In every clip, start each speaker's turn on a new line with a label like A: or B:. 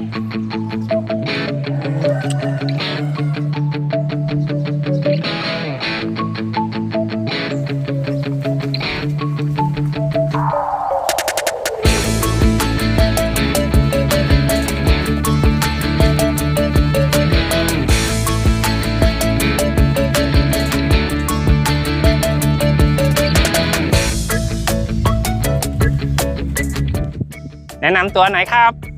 A: แนะนำตัวหน่อยครับ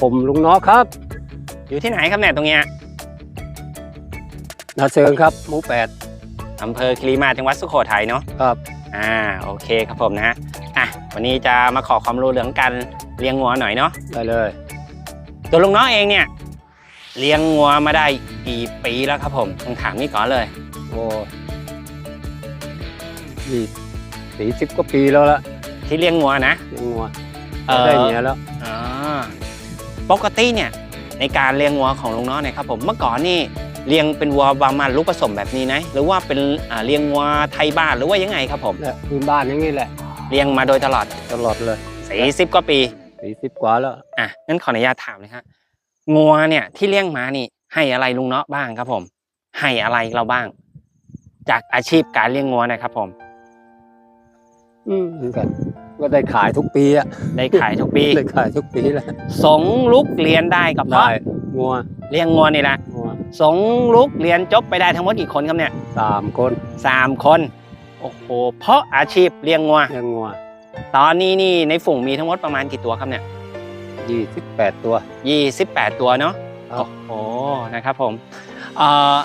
B: ผมลุงน้อครับ
A: อยู่ที่ไหนครับเนี่ยตรงเนี้ย
B: นาเซิงครับหมูแปด
A: อำเภอคีรีมาศจังหวัดสุโขทัยเนาะ
B: ครับ
A: อ่าโอเคครับผมนะฮะอะวันนี้จะมาขอความรู้เรื่องการเลี้ยงงัวหน่อยเนาะ
B: ได้เลย
A: ตัวลุงน้องเองเนี่ย เลี้ยงงัวมาได้กี่ปีแล้วครับผมต้องถามนี่ก่อนเลย
B: โอ้ยี่สี่สิบกว่าปีแล้วละ
A: ที่เลี้ยงงัวนะ
B: เลี้ยงงัว
A: เอ่อ
B: ได้เมียแล้ว
A: อ่า ปกติเนี่ยในการเลี้ยงวัวของลุงน้องเนี่ยครับผมเมื่อก่อนนี่เลี้ยงเป็นวัวบามันลูกผสมแบบนี้นะหรือว่าเป็นอ่าเลี้ยงวัวไทยบ้านหรือว่ายังไงครับผม
B: และพื้นบ้านอย่างนี้แหละ
A: เลี้ยงมาโดยตลอด
B: ตลอดเลย
A: 40กว่าปี
B: สี่สิบกว่าแล้ว
A: อะงั้นขออนุญาตถามเลยครับงัวเนี่ยที่เลี้ยงมานี่ให้อะไรลุงเนาะบ้างครับผม ให้อะไรเราบ้าง จากอาชีพการเลี้ยงงัวนะครับผม
B: อืมเหมือนกัน ก็ได้ขายทุกปีอะ
A: ได้ขายทุกปี
B: ได้ขายทุกปีแหละ
A: สงลุกเรียนได้ก็เพราะ
B: ได้งัว
A: เลี้ยงงัวนี่แหละ
B: งัว
A: สงลุกเรียนจบไปได้ทั้งหมดกี่คนครับเนี่ย
B: สามคน
A: สามคนโอ้โหเพราะอาชีพเลี้ยงงัว
B: เลี้ยงงัว
A: ตอนนี้นี่ในฝูงมีทั้งหมดประมาณกี่ตัวครับเนี่ย
B: ยี่สิบแปดตัว
A: ยี่สิบแปดตัวเนาะ
B: ครับ
A: โอ้โหนะครับผมเอ่อ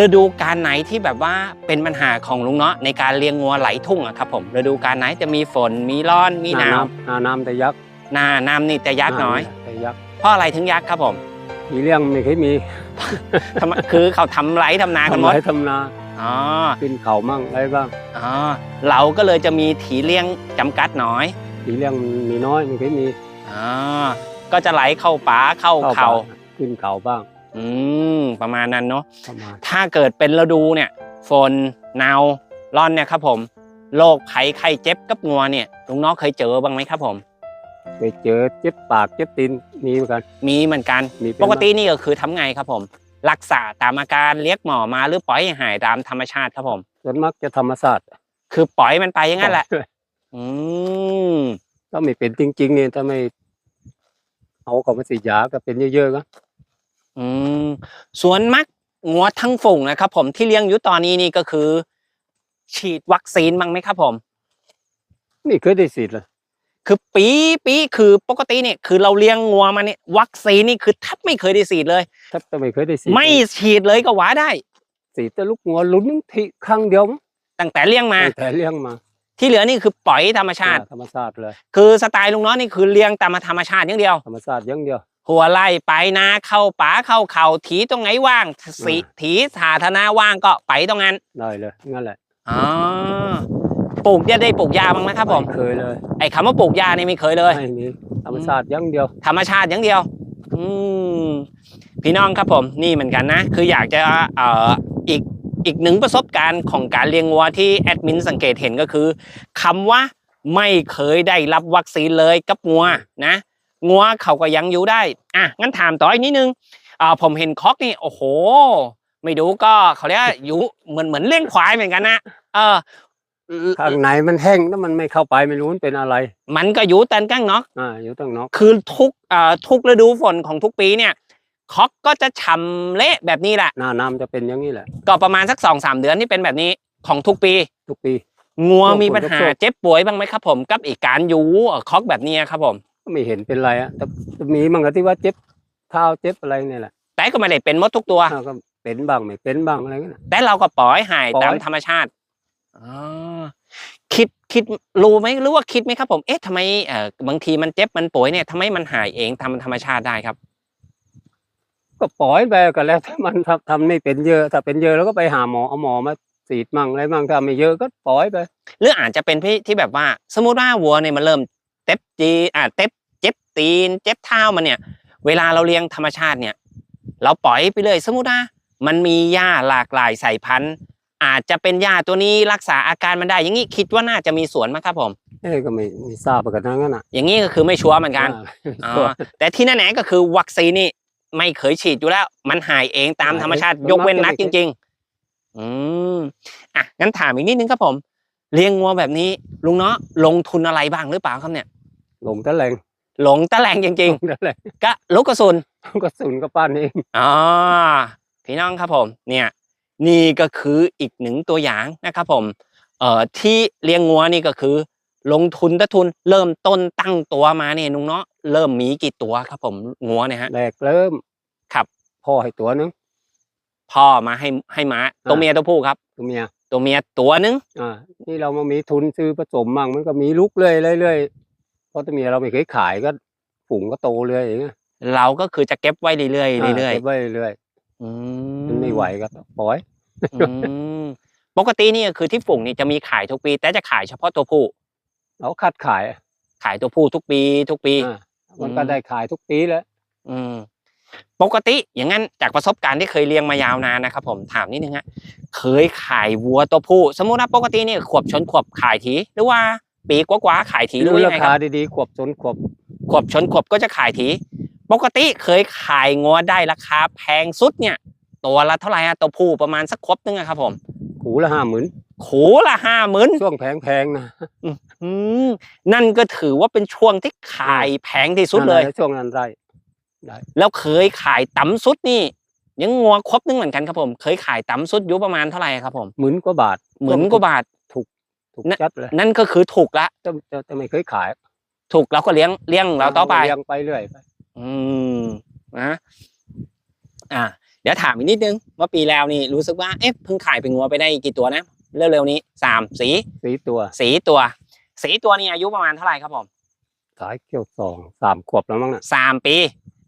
A: ฤดูการไหนที่แบบว่าเป็นปัญหาของลุงเนาะในการเลี้ยงงัวไหลทุ่งอะครับผมฤดูการไหนจะมีฝนมีร้อนมีหนาว
B: หน้าน้ำแต่ยักษ์
A: หน้าน้ำนี่จะยักน้อย
B: แต่ยักษ์
A: เพราะอะไรถึงยักครับผม
B: มีเลี้ยงไม่เคยมี
A: ทำไมคือเขาทำไรทำนากันหม
B: ทำ
A: ด
B: ไรทำนา
A: อ๋อ
B: ขึ้นเขามั่งอะไรบ้าง
A: อ๋อเราก็เลยจะมีถีเลี้ยงจำกัดน้อย
B: มีเลี้ยงมีน้อยไม่เคยมี
A: อ๋อก็จะไหลเข้าป่าเข้าเขา
B: ป่ขึ้นเขาบ้าง
A: อืมประมาณนั้นเนาะ
B: ประมาณ
A: ถ้าเกิดเป็นฤดูเนี่ย ฝนหนาวร้อนเนี่ยครับผมโรคภัยไข้เจ็บกับงัวเนี่ยลุงน้องเคยเจอบ้างไหมครับผม
B: ไปเจอเจ็บปากเจ็บตีนมีเหมือนกัน
A: มีเหมือนกัน
B: มีเน
A: ปกตินี่ก็คือทำไงครับผม รักษาตามอาการเรียกหมอมาหรือปล่อยให้หายตามธรรมชาติครับผม
B: ส่วนมากจะธรรมศาสตร์
A: คือปล่อยมันไปอย่างนั้นแหละ อืม
B: ถ้าไม่เป็นจริงๆเนี่ยถ้าไม่เอาของมาสีดยาก็เป็นเยอะๆก็
A: อืมส่วนมักงัวทั้งฝูงนะครับ ผมที่เลี้ยงอยู่ตอนนี้นี่ก็คือ ฉีดวัคซีนบ้างไหมครับ ผม
B: ไม่เคยได้สิทธิ์เลย
A: คือปีปีคือปกติเนี่ยคือเราเลี้ยงงัวมาเนี่ยวัคซีนนี่คือแทบไม่เคยได้ฉีดเลย
B: ถ้าจะไม่เคยได้สิทธิ์
A: ไม่ฉีดเลยก็ว่าได้
B: สีดแต่ลูกงัวลุ้นทีครั้งเดียวมั้ง
A: ตั้งแต่เลี้ยงมา
B: แต่เลี้ยงมา
A: ที่เหลือนี่คือปล่อยธรรมชาติ
B: ธรรมศาสตร์เลย
A: คือสไตล์ลุงน้อยนี่คือเลี้ยงตามธรรมชาติอย่างเดียว
B: ธรรมศาสตร์อย่างเดียว
A: หัวไล่ไปนาเข้าป่าเข้าเขาถีตรงไหนว่างสี
B: อ่า
A: ถีสาธารณะว่างก็ไปตรงนั้น
B: ได้เลยงั้นแหละ
A: อ๋อปลูกจะได้ปลูกยาบ้างไหมครับผม
B: ไเคยเลย
A: ไอ้คำว่าปลูกยานี่ไม่เคยเลย
B: ไม่มีธรรมศาสตร์อย่างเดียว
A: ธรรมชาติอย่างเดียว อืมพี่น้องครับผมนี่เหมือนกันนะ คืออยากจะเอ่ออีกอีกหนึ่งประสบการณ์ของการเลี้ยงวัวที่แอดมินสังเกตเห็นก็คือคำว่าไม่เคยได้รับวัคซีนเลยกับงัวนะ งัวเขาก็ยังอยู่ได้ อะงั้นถามต่ออีกนิดนึงอ่าผมเห็นคอกนี่โอ้โห ไม่ดูก็เขาเรียกว่าอยู่เหมือนเหมือนเลี้ยงควายเหมือนกันนะเออ
B: ข้างในมันแห้งแล้วมันไม่เข้าไปไม่รู้มันเป็นอะไร
A: มันก็อยู่ตันกั้งเนาะ
B: อ่าอยู่ตั้งนอก
A: คือทุกเอ่อทุกฤดูฝนของทุกปีเนี่ยคอกก็จะฉ่ำเละแบบนี้แหละ
B: หน้าน้ำจะเป็นอย่างนี้แหละ
A: ก็ประมาณสักสองสามเดือนที่เป็นแบบนี้ของทุกปี
B: ทุกปี
A: งัว
B: ช่วง
A: มีปัญหา
B: ฝนตก
A: เจ็บป่วยบ้างไหมครับผม กับอีกการอยูเอ่อคอกแบบนี้ครับผม
B: ก็ ไม่เห็นเป็นไรอะแต่แต่มีมันก็ที่ว่าเจ็บเท้าเจ็บอะไรเนี่ยแหละ
A: แต่ก็ไม่ได้เป็นหมดทุกตัว
B: อ้าวก็เป็นบ้างไม่เป็นบ้างอะไรเงี้ย
A: แต่เราก็ปล่อยหาย
B: ปล่อย
A: ตามธรรมชาติอ๋อคิดคิดรู้ไหมหรือว่าคิดไหมครับผมเอ๊ะทำไมเอ่อบางทีมันเจ็บมันป่วยเนี่ยทำไมมันหายเองทำธรรมชาติได้ครับ
B: ก็ปล่อยไปก็แล้วถ้ามันทำทำไม่เป็นเยอะ ถ้าเป็นเยอะแล้วก็ไปหาหมอเอาหมอมาสีดมั่งอะไรมั่งถ้าไม่เยอะก็ปล่อยไป
A: หรืออาจจะเป็นที่ที่แบบว่า สมมติว่าวัวเนี่ยมันเริ่ม เต็บจีอ่าเต็บเจ็บตีน เจ็บเท้ามันเนี่ย เวลาเราเลี้ยงธรรมชาติเนี่ย เราปล่อยไปเลยสมมติว่ามันมีหญ้าหลากหลายสายพันธุ์ อาจจะเป็นหญ้าตัวนี้รักษาอาการมันได้ อย่างนี้คิดว่าน่าจะมีสวนไหมครับผม
B: เอ้ยก็ไม่ไม่ทราบเหมือนกันทั้งนั้นอะ
A: อย่างนี้ก็คือไม่ชัวร์เหมือนกัน
B: อ่า
A: อ๋อแต่ที่แน่ๆก็คือวัคซีนนี่ไม่เคยฉีดอยู่แล้ว มันหายเองตามธรรมชาติยกเว้นนัดจริง ๆ อืมอะงั้นถามอีกนิดนึงครับผม เลี้ยงงัวแบบนี้ ลุงเนาะลงทุนอะไรบ้างหรือเปล่าครับเนี่ย
B: หลงตะแหลง
A: หลงตะแลงจริง
B: หลตะแหลง
A: ๆก็ลูกกระสุน
B: ก็สุนก็ปั้นเอง
A: อ๋อพี่น้องครับผมเนี่ยนี่ก็คืออีกหนึ่งตัวอย่างนะครับผมเอ่อที่เลี้ยงงัวนี่ก็คือ ลงทุนตะทุนเริ่มต้นตั้งตัวมาเนี่ยนุงเนาะเริ่มมีกี่ตัวครับผมงัวเนี่ยฮะ
B: แรกเริ่ม
A: ครับ
B: พ่อให้ตัวหนึง
A: พ่อมาให้ให้ม้าตัวเมียตัวผู้ครับ
B: ตัวเมีย
A: ตัวเมียตัวนึง
B: อ่านี่เรามามีทุนซื้อผสมมั่งมันก็มีลุกเรื่อยๆเรื่อยๆ เพราะตัวเมียเราไม่เคยขายก็ฝูงก็โตเรื่อยอย่างเงี้ย
A: เราก็คือจะเก็บไว้เรื่อยๆเรื่อย
B: ก็บไว้เรื่อย
A: ๆอื
B: ๆมันไม่ไหวก็ปล่อย
A: อืมปกตินี่ก็คือที่ฝูงนี่จะมีขายทุกปี แต่จะขายเฉพาะตัวผู้
B: เราคัดขาย
A: ขายตัวผู้ทุกปีทุกปี
B: อ่ามันก็
A: อืม
B: ได้ขายทุกปีแล้ว
A: อืมปกติอย่างนั้นจากประสบการณ์ที่เคยเลี้ยงมายาวนานนะครับผมถามนิดนึงฮะเคยขายวัวตัวผู้ สมมุติว่าปกติเนี่ยขวบชนขวบขายทีหรือว่า ปีกว่าๆขายทีหรือ
B: ดู
A: ว่ายั
B: ราง
A: ไงค
B: คา
A: รับ
B: ดีๆขวบจนขวบ
A: ขวบชนขวบก็จะขายที ปกติเคยขายงัวได้ราคาแพงสุดเนี่ย ตัวละเท่าไหร่ฮะตัวผู้ประมาณสักครบนึงอะครับผม
B: หูละห้าหมื่น
A: ขูละห้าหมื่น
B: ช่วงแพงๆนะ
A: อืมนั่นก็ถือว่าเป็นช่วงที่ขายแพงที่สุดเลย
B: นั่นแหะช่วงนั้นไร
A: แล้วเคยขายต่ำสุดนี่ ยังงัวครบนึงเหมือนกันครับผม เคยขายต่ำสุดอยู่ประมาณเท่าไหร่ครับผม
B: หมื่นกว่าบาท
A: หมื่นกว่าบาท
B: ถูก
A: นั่น
B: จัดเลย
A: นั่นก็คือถูกละ
B: แต่แต่แต่ไม่เคยขาย
A: ถูกเราก็เลี้ยงเลี้ยงเราต่อไป
B: เลี้ยงไปเรื่อยไป
A: อืมนะอ่าเดี๋ยวถามอีกนิดนึงว่าปีแล้วนี่รู้สึกว่าเอ๊ะเพิ่งขายเป็นงัวไปได้กี่ตัวนะเร็วๆนี้สามสี
B: สีตัว
A: สีตัว สีตัวนี่อายุประมาณเท่าไหร่ครับผม
B: ขายเกี่ยวสองสามขวบแล้วมั้งน่ะ
A: สามปี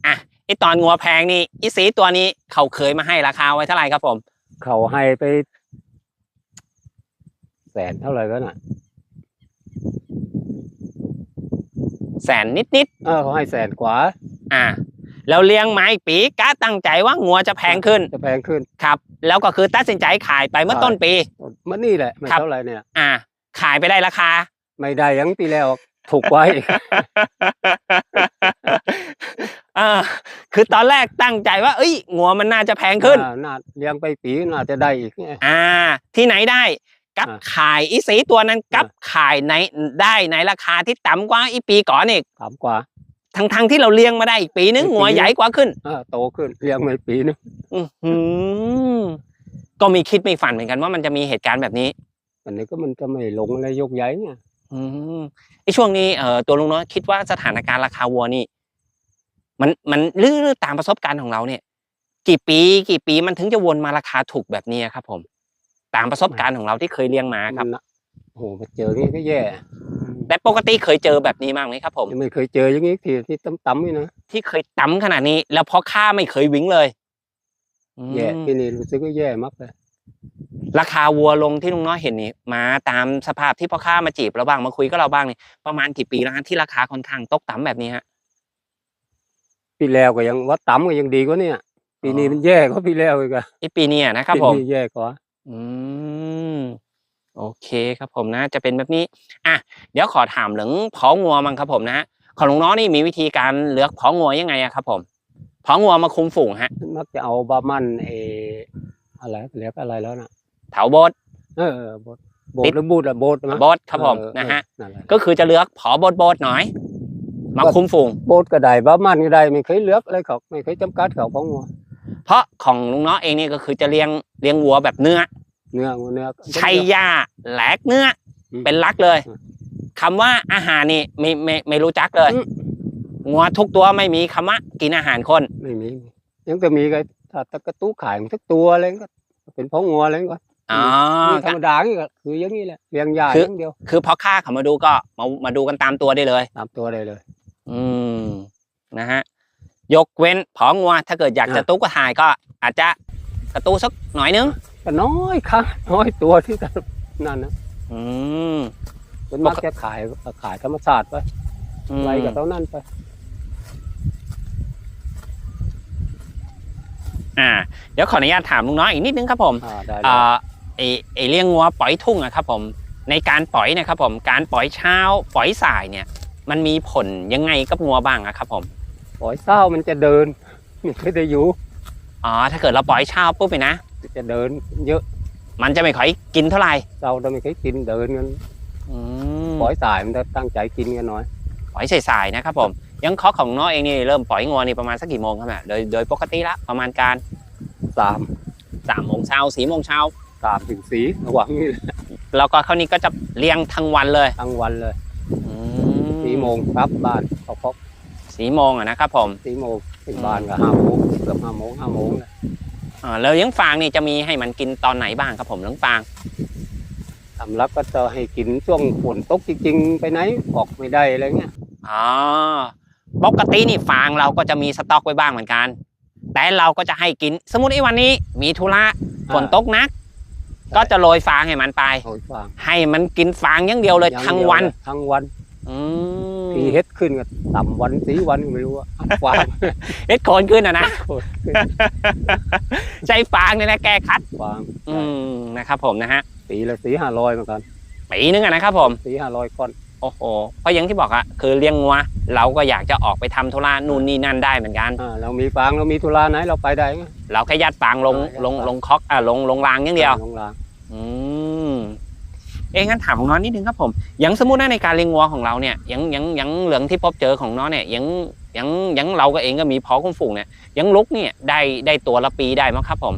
A: อะไอตอนงัวแพงนี่อีสีตัวนี้เขาเคยมาให้ราคาไว้เท่าไหร่ครับผม
B: เขาให้ไป แสนเท่าไหร่ก็น่ะ
A: แสนนิด
B: เออเขาให้แสนกว่า
A: ๆอ่า แล้วเลี้ยงไม้ปีกะตั้งใจว่างัวจะแพงขึ้น
B: จะแพงขึ้น
A: ครับ แล้วก็คือตัดสินใจขายไปเมื่อ
B: ขาย
A: ต้นปี
B: มันนี่แหละไม่
A: ครับ
B: เท่าไหร่เนี่ย
A: อ่า ขายไปได้ราคา
B: ไม่ได้อยังปีแล้วถูกไว้
A: อ่าคือตอนแรกตั้งใจว่า เอ้ยงัวมันน่าจะแพงขึ้น
B: อ่าน่าเลี้ยงไปปีน่าจะได้อีกไง
A: อ่า ที่ไหนได้ กับ
B: อ่า
A: ขายอีสีตัวนั้นกับ
B: อ่า
A: ขายในได้ในราคาที่ต่ำกว่าอีปีก่อนอีก
B: ถามกว่า
A: ทั้งทั้งๆที่เราเลี้ยงมาได้อีกปีนึง
B: อีกปี
A: งัว
B: นึง
A: ใหญ่กว่าขึ้น
B: เออโตขึ้นเลี้ยงไม่ปีนึง
A: อื้อหือก็มีคิดไม่ฝันเหมือนกันว่ามันจะมีเหตุการณ์แบบนี้
B: อันนี้ก็มันจะไม่ลงอะไรยกใหญ่เนี่ย
A: อืมไอช่วงนี้เอ่อตัวลุงน้อยคิดว่าสถานการณ์ราคาวัวนี่ มันมันลื่อตามประสบการณ์ของเราเนี่ย กี่ปี กี่ปีมันถึงจะวนมาราคาถูกแบบนี้ครับผม ตามประสบการณ์ของเราที่เคยเลี้ยงมาครับ
B: มันน่ะโอ้โหมาเจออย่างนี้ก็แย่
A: แต่ปกติเคยเจอแบบนี้มากไหมครับ ผม
B: ยังไม่เคยเจออย่างนี้ที่ที่ต่ำๆนี่นะ
A: ที่เคยต่ำขนาดนี้ แล้วพอค่าไม่เคยวิ่งเลยอืม
B: แย่ที่นี่รู้สึกว่าแย่มากเลย
A: ราคาวัวลงที่ลุงน้อยเห็นนี่มาตามสภาพที่พ่อค้ามาจีบเราบ้างมาคุยกับเราบ้างนี่ประมาณกี่ปีแล้วฮะที่ราคาค่อนข้างตกต่ำแบบนี้ฮะ
B: ปีแล้วก็ยังว่าต่ำก็ยังดีกว่าเนี่ย ปีนี้
A: อ๋อ
B: มันแย่กว่าปีแล้วอีกอะ
A: ไอปีเนี้ยนะครับ
B: ปี
A: ผม
B: นี้แย่กว่า
A: อืม โอเคครับผมนะ จะเป็นแบบนี้ อะ เดี๋ยวขอถามเรื่องเพาะงัวมั้งครับผมนะ ของลุงน้อยนี่มีวิธีการเลือกเพาะงัวยังไงอะครับ ผมเพาะงัวมาคุมฝูงฮะ
B: มักจะเอาบามันเอออะไรเรียกอะไรแล้วนะ
A: เถาโบด
B: เออโบดโบ
A: ติ
B: ด
A: ด
B: หรือบูดอะโบดมั้ง
A: โบดครับผม
B: เออ
A: นะฮะ
B: เออนั่นแหละ
A: ก็คือจะเลือกเพาะโบดโบดหน่อย มา
B: ก็
A: คุมฝูง
B: โบดก็ได้บามันก็ได้ไม่เคยเลือกอะไรเขาไม่เคยจำกัดเขาของวัว
A: เพราะของลุงน้อยเองนี่ก็คือจะเลี้ยงเลี้ยงวัวแบบเนื้อ
B: เนื้องัวเนื้อ
A: ใช้หญ้าแหลกเนื้ออ
B: ม
A: เป็นหลักเลย
B: อืม
A: คำว่าอาหารนี่ไม่ไม่ไม่รู้จักเลย
B: อืม
A: งัวทุกตัวไม่มีคำว่ากินอาหารคน
B: ไม่มียังจะมีก็ถ้าตะกระตู้ขายมันสักตัวอะไรก็ เป็นของงัวอะไรก็
A: อ๋อ
B: นี่ธรรมดานี่ก็คืออย่างนี้แหละเลี้ยงยา
A: คือ
B: อย่างเดียว
A: คือพอค่าเขามาดูก็มามาดูกันตามตัวได้เลย
B: ตามตัวได้เลย
A: อืมนะฮะยกเว้นผองัวถ้าเกิดอยากจะ
B: อะ
A: ตู้กระถ่ายก็อาจจะกระตู้สักหน่อยนึง
B: ก็น้อยค่ะน้อยตัวที่จะนั่นนะ
A: อืม
B: เป็นมักจะขายขายธรรมศาสตร์ไป
A: อืม
B: ไรกับเท่านั้นไป
A: อ่า เดี๋ยวขออนุญาตถามลุงน้อยอีกนิดนึงครับผม
B: อ่าได้
A: อ่
B: ได้า
A: ไอไอเลี้ยงงัวปล่อยทุ่งอะครับ ผม ในการปล่อยเนะครับ ผมการปล่อยเช้าปล่อยสายเนี่ย มันมีผลยังไงกับงัวบ้างอะครับผม
B: ปล่อยเศร้ามันจะเดินไม่เคยได้อยู่
A: อ๋อถ้าเกิดเราปล่อยเช้าปุ๊บเนี่ยนะ
B: จะเดินเยอะ
A: มันจะไม่ค่อยกินเท่าไหร่
B: เศร้าเราไม่เคยกินเดินกัน
A: อืม
B: ปล่อยสายมันจะตั้งใจกินกันหน่อย
A: ปล่อยสายๆนะครับผม ยังเคาะของน้องเองนี่เริ่มปล่อยงัวนี่ประมาณสักกี่โมงครับเนี่ยโดยโดยปกติละประมาณการ
B: สาม
A: สามโมงเช้าสี่โมงเช้า
B: สามถึงสีระหว่างนี้
A: แล้วก็คราวนี้ก็จะเลี้ยงทั้งวันเลย
B: ทั้งวันเลย
A: อื
B: สี่โมงครับบ้านเขาพบ
A: สี่โมงอะนะครับผม
B: สี่โมงถึงบ้านก็ห้าโมงเกือบห้าโมงห้าโมงเลย
A: อ่า แล้วเลี้ยงฟางนี่จะมีให้มันกินตอนไหนบ้างครับผมเลี้ยงฟาง
B: สำรับก็จะให้กินช่วงฝนตกจริง ๆ ไปไหนออกไม่ได้อะไรเงี้ย
A: อ๋อปกตินี่ฟางเราก็จะมีสต็อกไว้บ้างเหมือนกัน แต่เราก็จะให้กิน สมมติไอ้วันนี้ มีธุระฝนตกนัก ก็จะโรยฟางให้มันไป
B: โอยฟาง
A: ให้มันกินฟางอย่างเดียวเลย
B: อย่าง
A: ทั้ง
B: เดีย
A: วัน
B: เลยทั้งวัน
A: อืม
B: ทีเฮ็ดขึ้นก็ต่ำวันสีวันก็ไม่รู้อะฟาง
A: เฮ็ดโคนขึ้นอะนะ
B: โคตรขึ้น
A: ใช้ฟางเนี่ยนะแก้คัด
B: ฟาง
A: อืมนะครับผมนะฮะ
B: ปีละสีห้าร้อยเหมือนกัน
A: ปีนึงอะนะครับผม
B: สีห้าร้อยก้อน
A: โอ้โหเพราะอย่างที่บอกอะคือเลี้ยงงัวเราก็อยากจะออกไปทำธุระนู่นนี่นั่นได้เหมือนกัน
B: อ่าเรามีฟางเรามีธุระไหนเราไปได้ไง
A: เราแค่ยัดฟางลง
B: อ่ายัด
A: ลง
B: ฟาง
A: ลงคอกอ่าลงลงรางอย่างเดียว
B: ลงราง
A: อืม เอ้งั้นถามของน้องนิดนึงครับผมอย่างสมมุติว่าในการเลี้ยงวัวของเราเนี่ยยังยังยังเหลืองที่พบเจอของน้องเนี่ยยังยังยังเราก็เองก็มีพอคุ้มฝูงเนี่ยยังลุกเนี่ยได้ได้ตัวละปีได้มั้งครับผม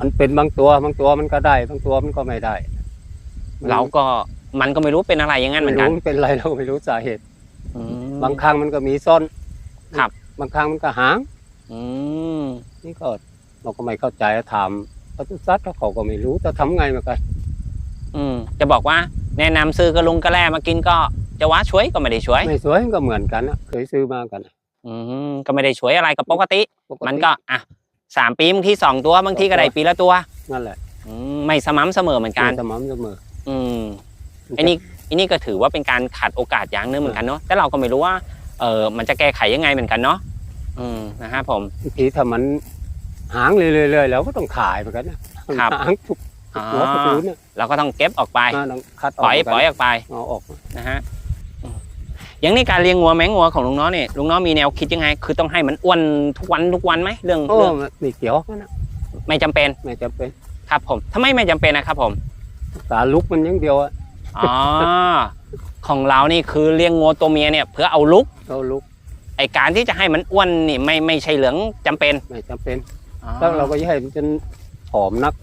B: มันเป็นบางตัวบางตัวมันก็ได้ บางตัวมันก็ไม่ได้
A: เราก็มันก็ไม่รู้เป็นอะไรอย่างนั้นเหมือนกัน
B: ไรู้เป็นไรเราไม่รู้สาเหตุ
A: อืม
B: บางครั้งมันก็มีซ่อน
A: ครับ
B: บางครั้งมันก็หาง
A: อืม
B: นี่ก็เราก็ไม่เข้าใจถามปศุสัตว์เขาก็ไม่รู้จะทำไงเหมือนกัน
A: อืมจะบอกว่าแนะนำซื้อกระลุงกระแลมากินก็จะว่าช่วยก็ไม่ได้ช่วย
B: ไม่สวยก็เหมือนกันนะเคยซื้อมากัน
A: อืมก็ไม่ได้ช่วยอะไรกับปกติ
B: ปติ
A: มันก็อะสามปีบางทีสองตัวบางทีก็ได้ปีละตัว
B: นั่นแหละ
A: อืมไม่สม่ำเสมอเหมือนกัน
B: สม่ำเสมอ
A: อืมไอ้นี่ไอ้นี่ก็ถือว่าเป็นการขาดโอกาสอย่างหนึงเหมือนกันเนาะแต่เราก็ไม่รู้ว่าเออมันจะแก้ไขยังไงเหมือนกันเนาะอืมนะฮะผม
B: บางทีถ้ามันหางเรื่อยๆแล้วก็ต้องขายเหมือนกันนะครับ หางทุก
A: อ๋อ
B: หัวทุกรูเนี่ย
A: เราก็ต้องเก็บออกไป
B: อ่าต้องคัดอ
A: ป
B: อก
A: ล่อย
B: เหมืนกัน
A: ปล่อยออกไป
B: เอาออก
A: นะฮะอืมอย่างในการเลี้ยงงัวแมงงัวของลุงน้อยเนี่ยลุงน้อยมีแนวคิดยังไง คือต้องให้มันอ้วนทุกวันทุกวันไหมเรื่อง
B: โอ้
A: เรื่อง
B: ไม่เกี่ยวกันนะ
A: ไม่จำเป็น
B: ไม่จำเป็น
A: ครับผมทำไมไม่จำเป็นนะครับผม
B: ตาลุกมันอยังเดียวอะ
A: อ๋อของเรานี่คือเลี้ยงงัวตัวเมียเนี่ยเพื่อเอาลุก
B: เราลุก
A: ไอการที่จะให้มันอ้วนนี่ไม่ไม่ใช่เหลืองจำเป็น
B: ไม่จำเป็น
A: อ๋อ
B: แล้วเราก็จะให้มันจนผอมนัก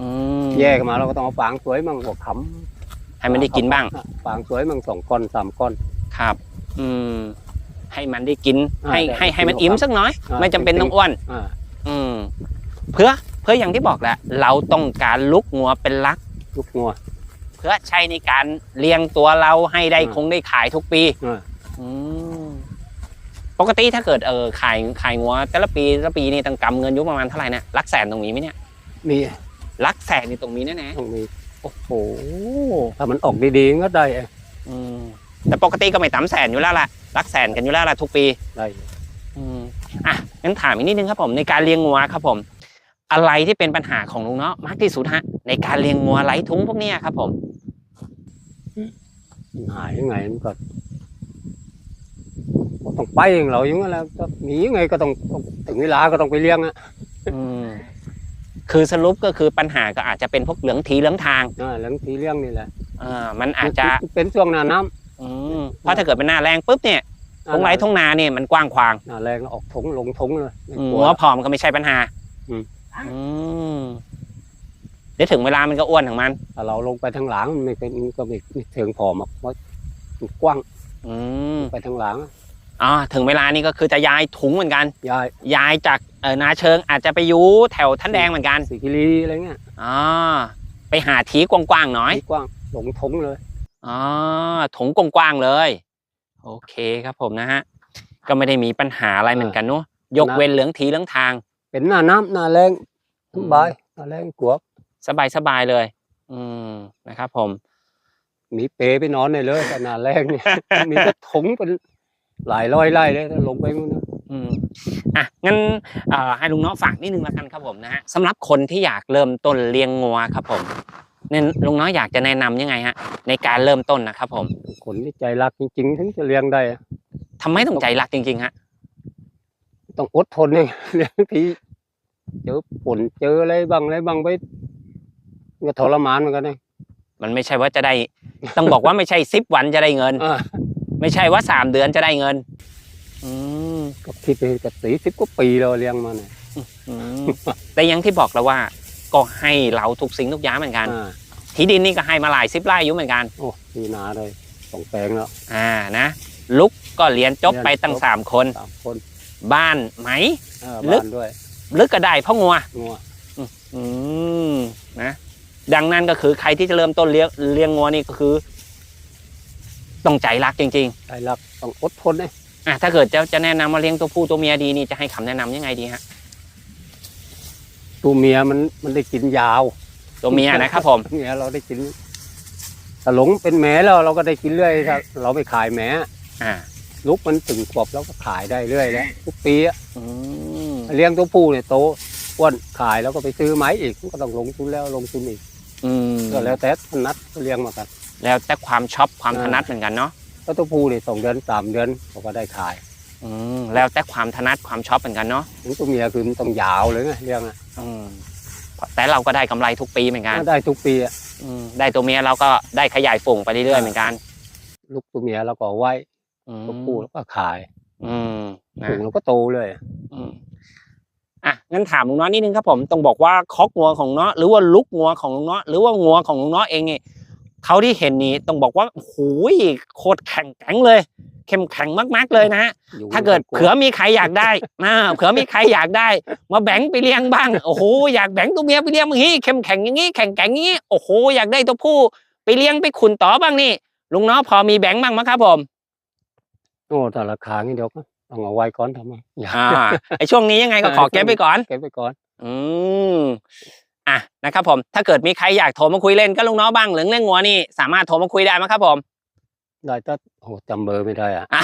A: อืม
B: แยกมาเราก็ต้องเอาฟางสวยมั่งหัวขำ
A: ให้มันได้กินบ้าง
B: ฟางสวยมั่งสองก้อนสามก้อน
A: ครับ อืม ให้มันได้กิน
B: อ่า
A: ให้
B: ได้
A: ให้ให้มัน
B: กิน
A: อิ่ม
B: ครับ
A: สักน้อย
B: อ่า
A: ไม่จำเป็น
B: จริงๆ
A: ต้องอ้วน
B: อ่า
A: อืม เพื่อเพื่ออย่างที่บอกแหละ เราต้องการลุกงัวเป็นหลัก
B: ลูกงัว
A: เพื่อใช้ในการเลี้ยงตัวเราให้ได้
B: อ่า
A: คงได้ขายทุกปี
B: อ่า
A: อืมปกติถ้าเกิดเออขายขายงัวแต่ละปีแต่ละปีนี่ต้องกำเงินอยุประมาณเท่าไหร่เนี่ยหลักแสนตรงนี้ไหมเนี่ย
B: มี
A: ห ลักแสนนี่ตรงนี้แน่
B: ต้องมี
A: ๆโอ้โห
B: ถ้ามันออกดีๆมันก็ได้เอง
A: อืมแต่ปกติก็ไม่ต่ำแสนอยู่แล้วล่ะหลักแสนกันอยู่แล้วล่ะทุกปี
B: ได้
A: อืมอะงั้นถามอีกนิดนึงครับผมในการเลี้ยงงัวครับผม อะไรที่เป็นปัญหาของลุงเนาะมากที่สุดฮะในการเลี้ยงงัวไหลทุ้งพวกเนี้ยครับ ผม
B: มันหายยังไงมันก็ก็ต้องไปเองเราอย่างนั้นแหล้วจะหนียังไงก็ต้องต้องถึงเวลาก็ต้องไปเลี้ยงอะ
A: อืม คือสรุปก็คือปัญหาก็อาจจะเป็นพวกเหลืองทีเหลืองทาง
B: อ่าเลี้ยงทีเลี้ยงนี่แหละ
A: อ่ามันอาจจะ
B: เป็นช่วงหน้าน้ำ
A: อืมเพราะถ้าเกิดเป็นหน้าแรงปุ๊บเนี่ยทงไรทงนาเนี่ยมันกว้างขวาง
B: หน้าแรงแล้วออกถงลงถงเลยไม่
A: อืม
B: กลัว
A: หัวผอมก็ไม่ใช่ปัญหา
B: อืม
A: อืมเดี๋ยวถึงเวลามันก็อ้วนของมัน
B: ถ้าเราลงไปทางหลังมันไม่เป็นมันก็ไม่ไม่เถิงผอมหรอกเพราะมันกว้าง
A: อืม
B: ไปทางหลัง
A: อ๋อถึงเวลานี้ก็คือจะย้ายถุงเหมือนกัน
B: ยาย
A: ย้ายจากเออนาเชิงอาจจะไปอยู่แถวท่านแดงเหมือนกัน
B: สีกิรีอะไรเงี้ย
A: อ๋อไปหาทีกว้างๆหน่อย
B: ที่กว้างลงถงเลย
A: อ๋อถุงกว้างๆเลย โอเคครับผมนะฮะก็ไม่ได้มีปัญหาอะไรเหมือนกันเนาะยกเว้นเหลืองทีเหลืองทาง
B: เป็นหน้าน้ำหน้าแรงสบายหน้าแรงกลัว
A: สบายๆเลย อืมนะครับ ผม
B: มีเปรไปนอนได้เลยแต่หน้าแรงเนี่ยมีกระถงเป็น หลายร้อยไร่เลยถ้าลงไปนู่นนะ
A: อืมอะงั้นเอ่อให้ลุงน้องฝากนิดนึงแล้วกันครับผมนะฮะสำหรับคนที่อยากเริ่มต้นเลี้ยงงัวครับผมเนี่ยลุงน้อยอยากจะแนะนำยังไงฮะ ในการเริ่มต้นนะครับผม
B: คนที่ใจรักจริง ๆ ถึงจะเลี้ยงได้อะ
A: ทำไมต้องใจรักจริงๆฮะ
B: ต้องอดทนเองเลี้ยงทีเจอฝนเจออะไรบ้างอะไรบ้างไปมันก็ทรมานเหมือนกันนะ
A: มันไม่ใช่ว่าจะได้ ต้องบอกว่าไม่ใช่สิบวันจะได้เงิน
B: อ่า
A: ไม่ใช่ว่าสามเดือนจะได้เงิน อืม
B: ก็คิดไปกับสี่สิบกว่าปีเราเลี้ยงมาเนี่ย
A: อืมแต่อยังที่บอกแล้วว่า ก็ให้เราทุกสิ่งทุกอย่างเหมือนกัน
B: อ่า
A: ที่ดินนี่ก็ให้มาหลายสิบไร่อยู่เหมือนกัน
B: โอ้มีนาเลยสองแปลงแล้ว
A: อ่านะ ลุกก็เรียนจบ
B: เรียน
A: ไปตั้ง
B: จบ
A: สามคน
B: สามคน
A: บ้านไหม
B: อ่า
A: ลึก
B: บ้านด้วย
A: ลึกก็ได้เพราะงัว
B: งัว
A: อืมนะ ดังนั้นก็คือใครที่จะเริ่มต้นเลี้ยงเลี้ยงงัวนี่ก็คือ ต้องใจรักจริง
B: ใจรักต้องอดทนเลย
A: ๆอะถ้าเกิดจะจะแนะนำมาเลี้ยงตัวผู้ตัวเมียดีนี่จะให้คำแนะนำยังไงดีฮะ
B: ตัวเมียมันมันได้กินยาว
A: ตัวเมียนะครับผม
B: เมียเราได้กินถ้าหลงเป็นแหมแล้วเราก็ได้กินเรื่อยถ้าเราไม่ขายแหม
A: อ่า
B: ลุกมันถึงขวบเราก็ขายได้เรื่อยแล้วทุกปีอะ
A: อืม
B: เลี้ยงตัวผู้เนี่ยโตอ้วนขายแล้วก็ไปซื้อไม้อีกมันก็ต้องลงทุนแล้วลงทุนอีก
A: อืม
B: ก็แล้วแต่ถนัดก็เลี้ยงมากัน
A: แล้วแต่ความชอบความ
B: อ่า
A: ถนัดเหมือนกันเนาะ
B: ก็ตัวผู้เนี่ยสองเดือนสามเดือนเขาก็ได้ขาย
A: อืมแล้วแต่ความถนัดความชอบเหมือนกันเนาะ
B: ถึงตัวเมียคือมันต้องยาวเลยไงเลี้ยงอะ
A: อืมแต่เราก็ได้กำไรทุกปีเหมือนกัน
B: ได้ทุกปีอะ
A: อืมได้ตัวเมียเราก็ได้ขยายฝูงไปเรื่อยๆเหมือนกัน
B: ลูกตัวเมียเราก็เอาไว้
A: อืม
B: ตัวผู้แล้วก็ขาย
A: อืมนะ
B: ฝูงเราก็โตเลย
A: อืมอะงั้นถามลุงน้อยนิดนึงครับผมต้องบอกว่าคอกงัวของเนาะหรือว่าลุกงัวของลุงน้อยหรือว่างัวของลุงน้อยเองเนี่ย เขาที่เห็นนี่ต้องบอกว่าโอ้โหโคตรแข็งแกร่งเลย เข้มแข็งมากๆเลยนะฮะ
B: อยู่
A: ถ้าเกิด
B: ไม่
A: เผื่อมีใครอยากได้นะเผื่อมีใครอยากได้ มาแบ่งไปเลี้ยงบ้างโอ้โหอยากแบ่งตัวเมียไปเลี้ยงอย่างนี้เข้มแข็งอย่างนี้แข็งแกร่งอย่างนี้โอ้โหอยากได้ตัวผู้ไปเลี้ยงไปขุนต่อบ้างนี่ลุงน้อยพอมีแบ่งบ้างไหมครับผม
B: โอ้แต่ราคางี้เดี๋ยวก็ต้องเอาไว้ก่อนทำไมอย่า
A: อ่าไอช่วงนี้ยังไงก็ขอเก็บไปก่อน
B: เก็บไปก่อน
A: อืม อะนะครับผมถ้าเกิดมีใครอยากโทรมาคุยเล่นก็ลุงน้อยบ้างหรือเรื่องงัวนี่สามารถโทรมาคุยได้ไหมครับผม
B: ได้แต่โอ้จำเบอร์ไม่ได้อะ
A: อะ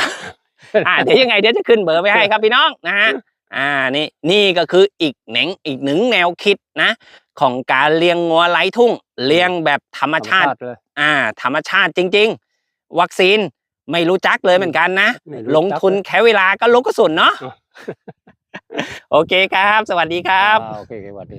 A: อ่าเดี๋ยวยังไงเดี๋ยวจะขึ้นเบอร์ไปให้ครับพี่น้องนะฮะอ่านี่นี่ก็คืออีกแหนงอีกหนึ่งแนวคิดนะ ของการเลี้ยงงัวไร้ทุ่งเลี้ยงแบบธรรมชาติ
B: เลย
A: อ่า ธรรมชาติจริง ๆ วัคซีนไม่รู้จักเลยเหมือนกันนะ
B: ไม่รู้
A: ลงทุน
B: จัก
A: แค่เวลาก็ลกกระสุนเนาะ
B: อะ
A: โอเคครับ สวัดดีค
B: เลย
A: รับ
B: อ่าโอเคสวัสดี